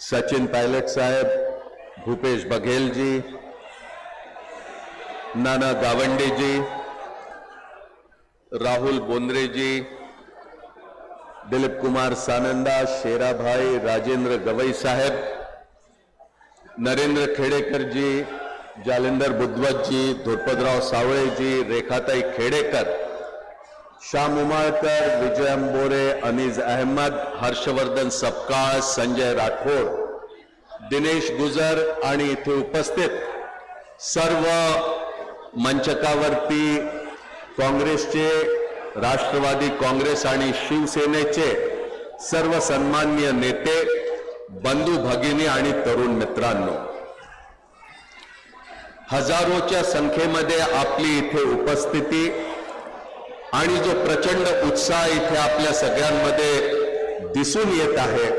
सचिन पायलट साहेब भूपेश बघेल जी नाना गावंडे जी राहुल बोंद्रे जी दिलीप कुमार सानंदा शेराभाई राजेंद्र गवई साहेब नरेंद्र खेडेकर जी जालिंदर बुद्धवत जी धुरपतराव सावळे जी रेखाताई खेडेकर श्याम उमाळकर विजय अंबोरे अनिज अहमद हर्षवर्धन सपकाळ संजय राठोड दिनेश गुजर आणि इथे उपस्थित सर्व मंचकावरती काँग्रेसचे राष्ट्रवादी काँग्रेस आणि शिवसेनेचे सर्व सन्मान्य नेते बंधू भगिनी आणि तरुण मित्रांनो. हजारोच्या संख्येमध्ये आपली इथे उपस्थिती आणि जो प्रचंड उत्साह इथे आपल्या सगळ्यांमध्ये दिसून येत आहे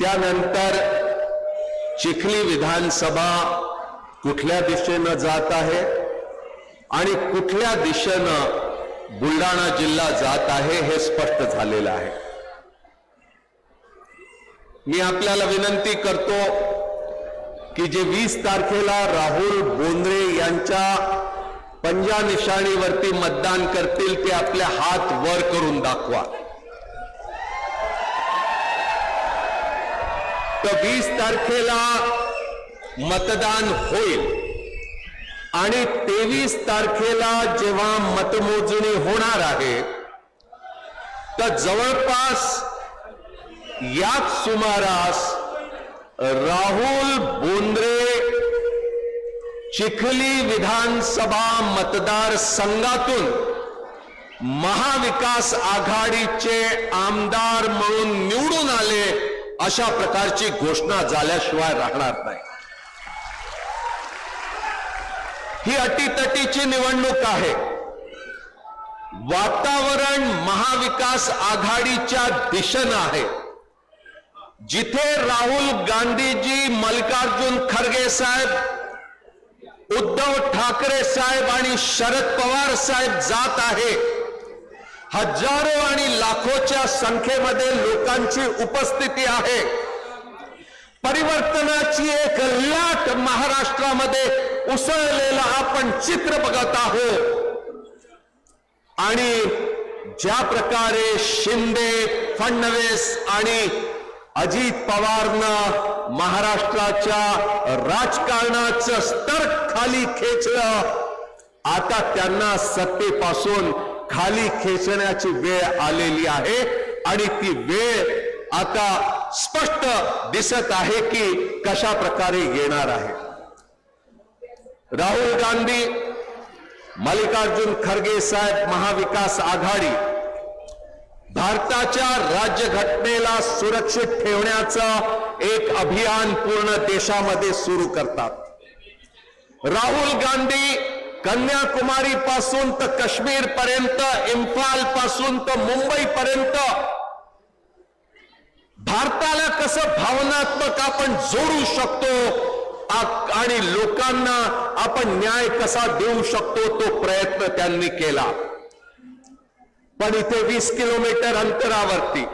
त्यानंतर चिखली विधानसभा कुठल्या दिशेनं जात आहे आणि कुठल्या दिशेनं बुलढाणा जिल्हा जात आहे हे स्पष्ट झालेलं आहे. मी आपल्याला विनंती करतो की जे वीस तारखेला राहुल बोंद्रे यांच्या पंजा निशाणीवरती मतदान करतील ते आपले हात वर करून दाखवा. तर वीस तारखेला मतदान होईल. आणि तेवीस तारखेला जेव्हा मतमोजणी होणार आहे तर जवळपास याच सुमारास राहुल बोंद्रे चिखली विधानसभा मतदार संघातून महाविकास आघाडीचे आमदार म्हणून निवडून आले अशा प्रकारची घोषणा झाल्याशिवाय राहणार नाही. ही अटीतटीची निवडणूक आहे. वातावरण महाविकास आघाडीच्या दिशेनं आहे. जिथे राहुल गांधीजी मल्लिकार्जुन खरगे साहेब उद्धव ठाकरे साहेब आणि शरद पवार साहेब जात आहे. हजारो आणि लाखोच्या संख्येमध्ये लोकांची उपस्थिती आहे. परिवर्तनाची एक लाट महाराष्ट्रामध्ये उसळलेलं आपण चित्र बघत आहोत. आणि ज्या प्रकारे शिंदे फडणवीस आणि अजित पवारनं महाराष्ट्राच्या राजकारणाचं स्तर खाली खेचलं. आता त्यांना सत्तेपासून खाली खेचण्याची वेळ आलेली आहे आणि ती वेळ आता स्पष्ट दिसत आहे की कशा प्रकारे येणार आहे. राहुल गांधी मल्लिकार्जुन खरगे साहेब महाविकास आघाडी भारताच्या राज्यघटनेला सुरक्षित ठेवण्याचं एक अभियान पूर्ण देशामध्ये सुरू करतात. राहुल गांधी कन्याकुमारी पासून तर काश्मीर पर्यंत इम्फाल पासून तर मुंबई पर्यंत भारताला कसं भावनात्मक आपण जोडू शकतो आणि लोकांना आपण न्याय कसा देऊ शकतो तो प्रयत्न त्यांनी केला. पण इथे वीस किलोमीटर अंतरावरती.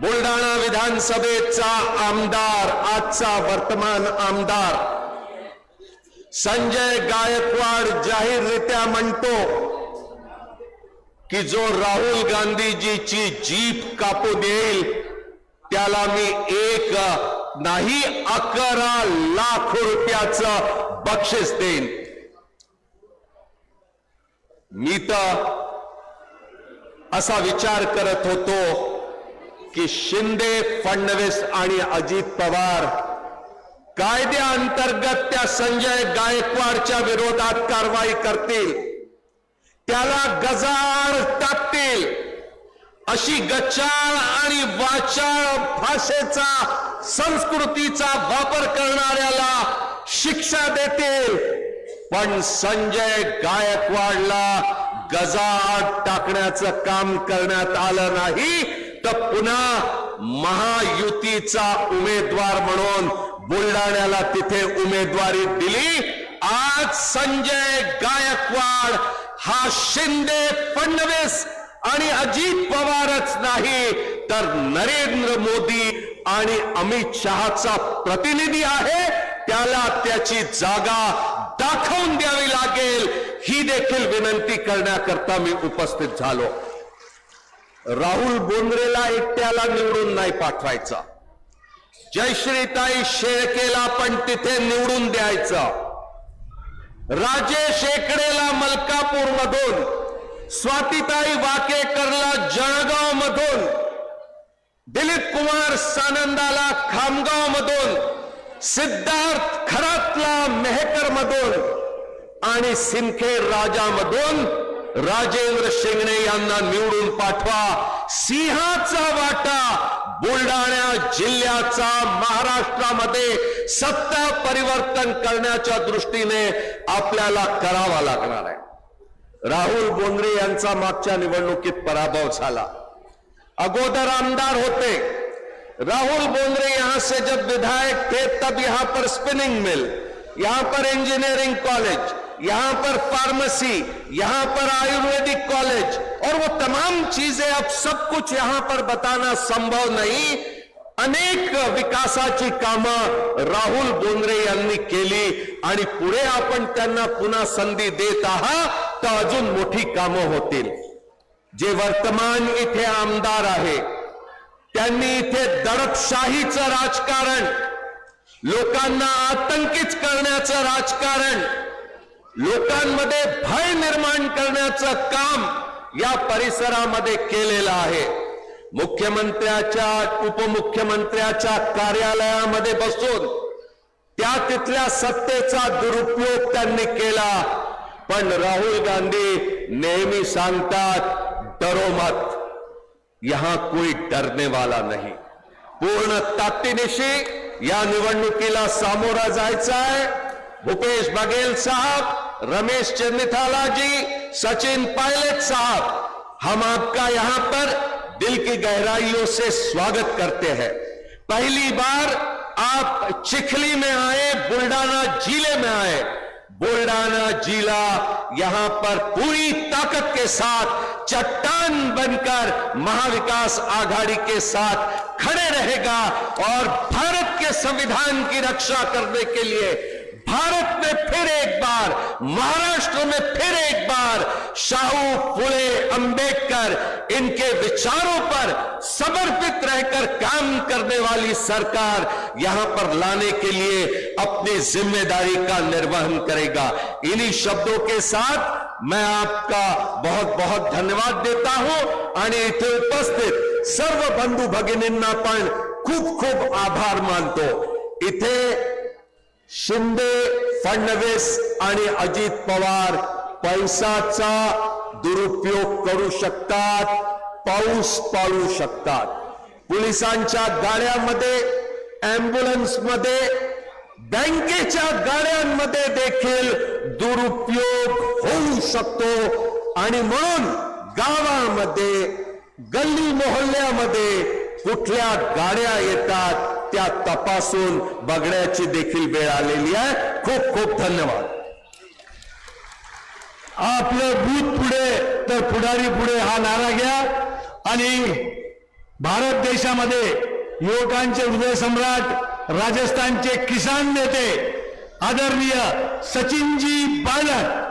बुलढाणा विधानसभेचा आमदार आजचा वर्तमान आमदार. संजय गायकवाड जाहीररित्या म्हणतो की जो राहुल गांधीजीची जीप कापू देईल त्याला मी एक नाही अकरा लाख रुपयाचं बक्षीस देईन. मी तर असा विचार करत होतो की शिंदे फडणवीस आणि अजित पवार कायद्याअंतर्गत त्या संजय गायकवाडच्या विरोधात कारवाई करतील. त्याला गजाळ टाकतील. अशी गचाळ आणि वाचाळ भाषेचा संस्कृतीचा वापर करणाऱ्याला शिक्षा देतील. पण संजय गायकवाडला गजाळ टाकण्याचं काम करण्यात आलं नाही तर पुन्हा महायुतीचा उमेदवार म्हणून बुलढाण्याला तिथे उमेदवारी दिली. आज संजय गायकवाड हा शिंदे फडणवीस आणि अजित पवारच नाही तर नरेंद्र मोदी आणि अमित शहाचा प्रतिनिधी आहे. त्याला त्याची जागा दाखवून द्यावी लागेल. ही देखील विनंती करण्याकरता मी उपस्थित झालो. राहुल बोंद्रेला एकट्याला निवडून नाही पाठवायचा. जयश्रीताई शेळकेला पण तिथे निवडून द्यायचं. राजेश एकडेला मलकापूर मधून स्वातीताई वाकेकरला जळगाव मधून दिलीप कुमार सानंदाला खामगाव मधून सिद्धार्थ खरातला मेहकर मधून आणि सिंदखेड राजामधून राजेंद्र शिंगणे यांना निवडून पाठवा. सिंहाचा वाटा बुलढाणा जिल्ह्याचा महाराष्ट्रामध्ये सत्ता परिवर्तन करण्याच्या दृष्टीने आपल्याला करावा लागणार आहे. राहुल बोंद्रे यांचा मागच्या निवडणुकीत पराभव झाला. अगोदर आमदार होते. राहुल बोंद्रे यहाँ से जब विधायक थे, तब यहाँ पर स्पिनिंग मिल यहाँ पर इंजीनियरिंग कॉलेज यहाँ पर फार्मेसी यहाँ पर आयुर्वेदिक कॉलेज और वो तमाम चीज़ें अब सब कुछ यहाँ पर बताना संभव नहीं। अनेक विकासाची कामं राहुल बोंद्रे यांनी केली, आणि पुढे आपण त्यांना पुन्हा संधी देत आहात, तर अजून मोठी कामं होतील. जे वर्तमान इथे आमदार आहे त्यांनी इथे दडपशाहीचं राजकारण लोकांना आतंकित करण्याचं राजकारण लोकांमध्ये भय निर्माण करण्याचं काम या परिसरामध्ये केलेलं आहे. मुख्यमंत्र्याच्या उपमुख्यमंत्र्याच्या कार्यालयामध्ये बसून त्या तिथल्या सत्तेचा दुरुपयोग त्यांनी केला. पण राहुल गांधी नेहमी सांगतात डरो मत यहाँ कोई डरने वाला नाही। पूर्ण ताकदीनिशी या निवडणुकीला सामोरा जायचं भूपेश बघेल साहब, रमेश चंदिथाला जी सचिन पायलट साहब, हम आपका यहाँ पर दिल की गहराइयों से स्वागत करते हैं। पहली बार आप चिखली में आए बुल्डाना ज़िले में आए। बुल्डाना जिला यहाँ पर पूरी ताकत के साथ चट्टान बनकर महाविकास आघाड़ी के साथ खड़े रहेगा और भारत के संविधान की रक्षा करने के लिए भारत में फिर एक बार, महाराष्ट्र में फिर एक बार शाहू, फुले, अंबेडकर इनके विचारों पर समर्पित रहकर काम करने वाली सरकार यहाँ पर लाने के लिए अपनी ज़िम्मेदारी का निर्वहन करेगा। इन्हीं शब्दों के साथ मैं आपका बहुत बहुत धन्यवाद देता हूं। आणि इथे उपस्थित सर्व बंधू भगिनींना पण खूप खूप आभार मानतो। इथे शिंदे फडणवीस आणि अजित पवार पैसाचा दुरुपयोग करू शकतात पाऊस पाळू शकतात। पोलिसांच्या गाड्यामध्ये ॲम्ब्युलन्समध्ये बँकेच्या गाड्यांमध्ये देखील दुरुपयोग होऊ शकतो. आणि म्हणून गावामध्ये गल्ली मोहल्ल्यामध्ये कुठल्या गाड्या येतात त्या तपासून बघण्याची देखील वेळ आलेली आहे. खूप खूप धन्यवाद. आपलं बूथ पुढे तर पुढारी पुढे हा नारा घ्या. आणि भारत देशामध्ये युवकांचे हृदय सम्राट राजस्थानचे किसान नेते आदरणीय सचिनजी बालन